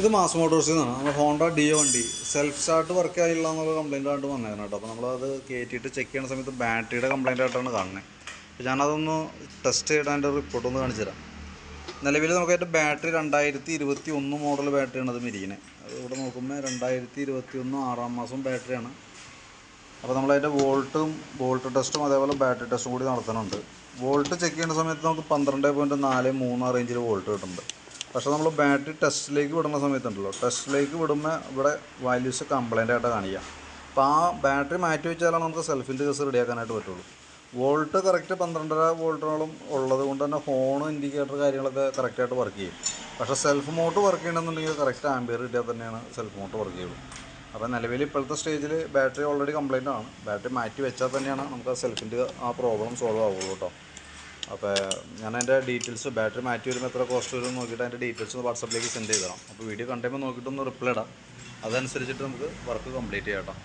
ഇത് മാസ് മോട്ടോഴ്സിൽ നിന്നാണ് നമ്മൾ ഹോണ്ട ഡിയോ വണ്ടി. സെൽഫ് സ്റ്റാർട്ട് വർക്ക് ആയില്ല എന്നുള്ള കംപ്ലൈന്റ് ആയിട്ട് വന്നേക്കണം കേട്ടോ അപ്പോൾ നമ്മളത് കയറ്റിയിട്ട് ചെക്ക് ചെയ്യുന്ന സമയത്ത് ബാറ്ററിയുടെ കംപ്ലൈന്റ് ആയിട്ടാണ് കാണുന്നത് അപ്പോൾ ഞാനതൊന്ന് ടെസ്റ്റ് ചെയ്ത് റിപ്പോർട്ട് ഒന്ന് കാണിച്ചു തരാം. നിലവിൽ നമുക്ക് അതിന്റെ ബാറ്ററി രണ്ടായിരത്തി ഇരുപത്തി ഒന്ന് മോഡൽ ബാറ്ററിയാണ് അത് മിരിക്കുന്നത് അത് ഇവിടെ നോക്കുമ്പോൾ രണ്ടായിരത്തി ഇരുപത്തി ഒന്ന് ആറാം മാസം ബാറ്ററിയാണ് അപ്പോൾ നമ്മളതിന്റെ വോൾട്ടും വോൾട്ട് ടെസ്റ്റും അതേപോലെ ബാറ്ററി ടെസ്റ്റും കൂടി നടത്തുന്നുണ്ട് വോൾട്ട് ചെക്ക് ചെയ്യുന്ന സമയത്ത് നമുക്ക് പന്ത്രണ്ട് പോയിന്റ് നാല് മൂന്ന് റേഞ്ചിൽ വോൾട്ട് കിട്ടുന്നുണ്ട്. പക്ഷേ നമ്മൾ ബാറ്ററി ടെസ്റ്റിലേക്ക് വിടുന്ന സമയത്തുണ്ടല്ലോ. ടെസ്റ്റിലേക്ക് വിടുമ്പോൾ ഇവിടെ വാല്യൂസ് കംപ്ലൈന്റ് ആയിട്ട് കാണിക്കുക അപ്പോൾ ആ ബാറ്ററി മാറ്റി വെച്ചാലാണ് നമുക്ക് സെൽഫിന്റെ കേസ് റെഡിയാക്കാനായിട്ട് പറ്റുള്ളൂ. വോൾട്ട് കറക്റ്റ് പന്ത്രണ്ടര വോൾട്ടോളം ഉള്ളത് കൊണ്ട് തന്നെ ഹോൺ ഇൻഡിക്കേറ്റർ കാര്യങ്ങളൊക്കെ കറക്റ്റായിട്ട് വർക്ക് ചെയ്യും. പക്ഷേ സെൽഫ് മോട്ട് വർക്ക് ചെയ്യണമെന്നുണ്ടെങ്കിൽ കറക്റ്റ് ആംബിയർ കിട്ടിയാൽ തന്നെയാണ് സെൽഫ് മോട്ട് വർക്ക് ചെയ്യുള്ളൂ. അപ്പോൾ നിലവിൽ ഇപ്പോഴത്തെ സ്റ്റേജിൽ ബാറ്ററി ഓൾറെഡി കംപ്ലൈന്റ് ആണ്. ബാറ്ററി മാറ്റി വെച്ചാൽ തന്നെയാണ് നമുക്ക് ആ സെൽഫിന്റെ ആ പ്രോബ്ലം സോൾവ് ആവുള്ളൂ കേട്ടോ. അപ്പോൾ ഞാൻ അതിന്റെ ഡീറ്റെയിൽസ് ബാറ്ററി മാറ്റി വരുമ്പോൾ എത്ര കോസ്റ്റ് വരും നോക്കിയിട്ട് അതിന്റെ ഡീറ്റെയിൽസ് ഒന്ന് വാട്സപ്പിലേക്ക് സെൻഡ് ചെയ്ത് തരാം അപ്പോൾ വീഡിയോ കണ്ടുമ്പോൾ നോക്കിയിട്ടൊന്ന് റിപ്ലൈ ഇടാം. അതനുസരിച്ചിട്ട് നമുക്ക് വർക്ക് കംപ്ലീറ്റ് ചെയ്യാം കേട്ടോ.